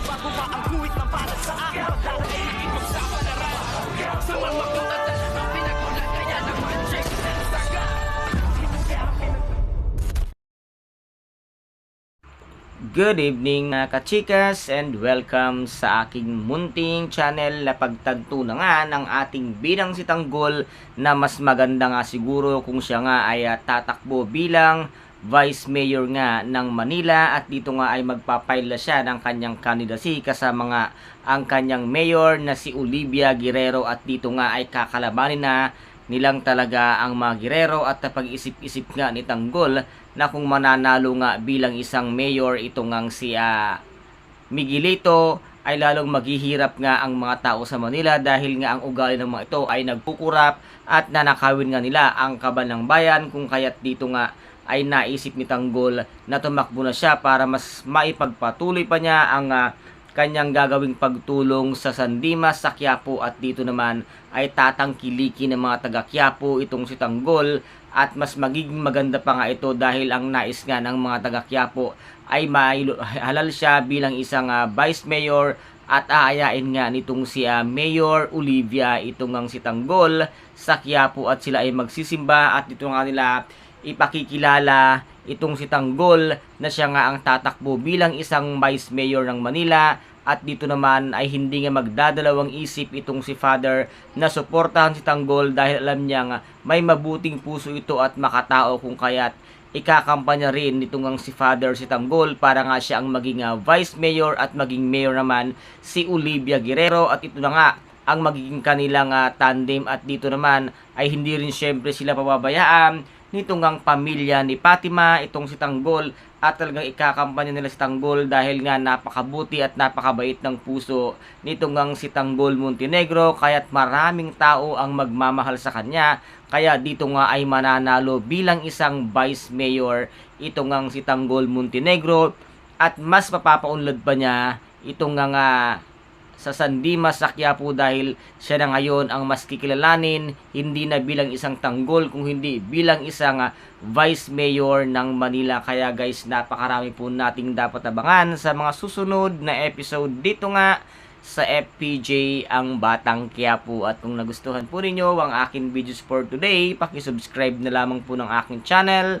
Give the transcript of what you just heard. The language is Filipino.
Ang guhit na para sa akin Pagdadaig ipagsapalaran Sa mga katatan Ang pinagulat kaya naman Check na saga. Good evening mga kachikas and welcome sa aking munting channel na pagtagto na nga ng ating bilang si Tanggol na mas maganda nga siguro kung siya nga ay ah, tatakbo bilang Vice Mayor nga ng Manila at dito nga ay magpapaila siya ng kanyang candidacy kasama nga ang kanyang mayor na si Olivia Guerrero at dito nga ay kakalabanin na nilang talaga ang mga Guerrero at pag-isip-isip nga ni Tanggol na kung mananalo nga bilang isang mayor ito ngang si ah, Miguelito ay lalong maghihirap nga ang mga tao sa Manila dahil nga ang ugali ng mga ito ay nagpukurap at nanakawin nga nila ang kaban ng bayan kung kaya't dito nga ay naisip ni Tanggol na tumakbo na siya para mas maipagpatuloy pa niya ang ah, kanyang gagawing pagtulong sa Sandimas sa Quiapo. At dito naman ay tatangkiliki ng mga taga Quiapo itong si Tanggol. At mas magiging maganda pa nga ito dahil ang nais nga ng mga taga Quiapo ay mailo- halal siya bilang isang ah, vice mayor. At aayain nga nitong si ah, Mayor Olivia itong ang si Tanggol sa Quiapo. At sila ay magsisimba. At dito nga nila ipakikilala itong si Tanggol na siya nga ang tatakbo bilang isang vice mayor ng Manila at dito naman ay hindi nga magdadalawang isip itong si Father na suportahan si Tanggol dahil alam niya nga may mabuting puso ito at makatao kung kaya't ikakampanya rin nitong ang si Father si Tanggol para nga siya ang maging ah, vice mayor at maging mayor naman si Olivia Guerrero. At ito na nga ang magiging kanilang ah, tandem at dito naman ay hindi rin syempre sila pababayaan nitong ang pamilya ni Fatima, itong si Tanggol at talagang ikakampanya nila si Tanggol dahil nga napakabuti at napakabait ng puso nitong ang si Tanggol Montenegro. Kaya't maraming tao ang magmamahal sa kanya. Kaya dito nga ay mananalo bilang isang vice mayor itong ang si Tanggol Montenegro. At mas mapapaunlad pa niya itong nga nga sa Sandimas sa Quiapo dahil siya na ngayon ang mas kikilalanin hindi na bilang isang tanggol kung hindi bilang isang ah, vice mayor ng Manila. Kaya guys napakarami po nating dapat abangan sa mga susunod na episode dito nga sa FPJ ang Batang Quiapo. At kung nagustuhan po ninyo ang aking videos for today paki-subscribe na lamang po ng aking channel